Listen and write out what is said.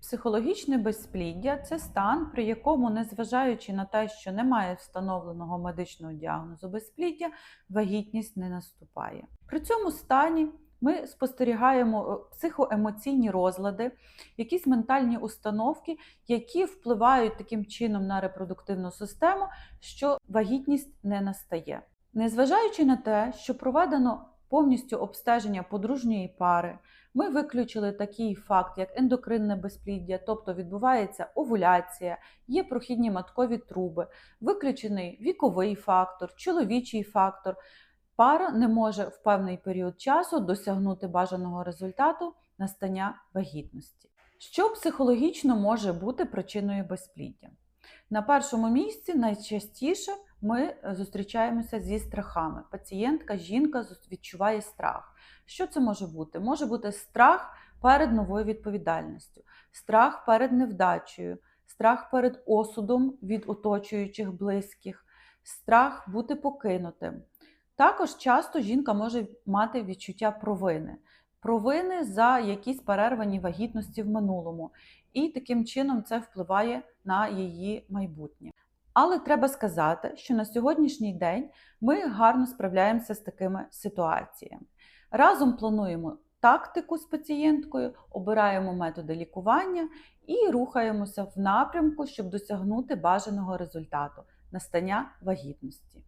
Психологічне безпліддя це стан, при якому, незважаючи на те, що немає встановленого медичного діагнозу безпліддя, вагітність не наступає. При цьому стані ми спостерігаємо е, психоемоційні розлади, якісь ментальні установки, які впливають таким чином на репродуктивну систему, що вагітність не настає. Незважаючи на те, що проведено повністю обстеження подружньої пари, ми виключили такий факт, як ендокринне безпліддя, тобто відбувається овуляція, є прохідні маткові труби, виключений віковий фактор, чоловічий фактор. Пара не може в певний період часу досягнути бажаного результату настання вагітності. Що психологічно може бути причиною безпліддя? На першому місці найчастіше ми е, зустрічаємося зі страхами. Пацієнтка, жінка відчуває страх. Що це може бути? Може бути страх перед новою відповідальністю, страх перед невдачею, страх перед осудом від оточуючих близьких, страх бути покинутим. Також часто жінка може мати відчуття провини, провини за якісь перервані вагітності в минулому, і таким чином це впливає на її майбутнє. Але треба сказати, що на сьогоднішній день ми гарно справляємося з такими ситуаціями. Разом плануємо тактику з пацієнткою, обираємо методи лікування і рухаємося в напрямку, щоб досягнути бажаного результату настання вагітності.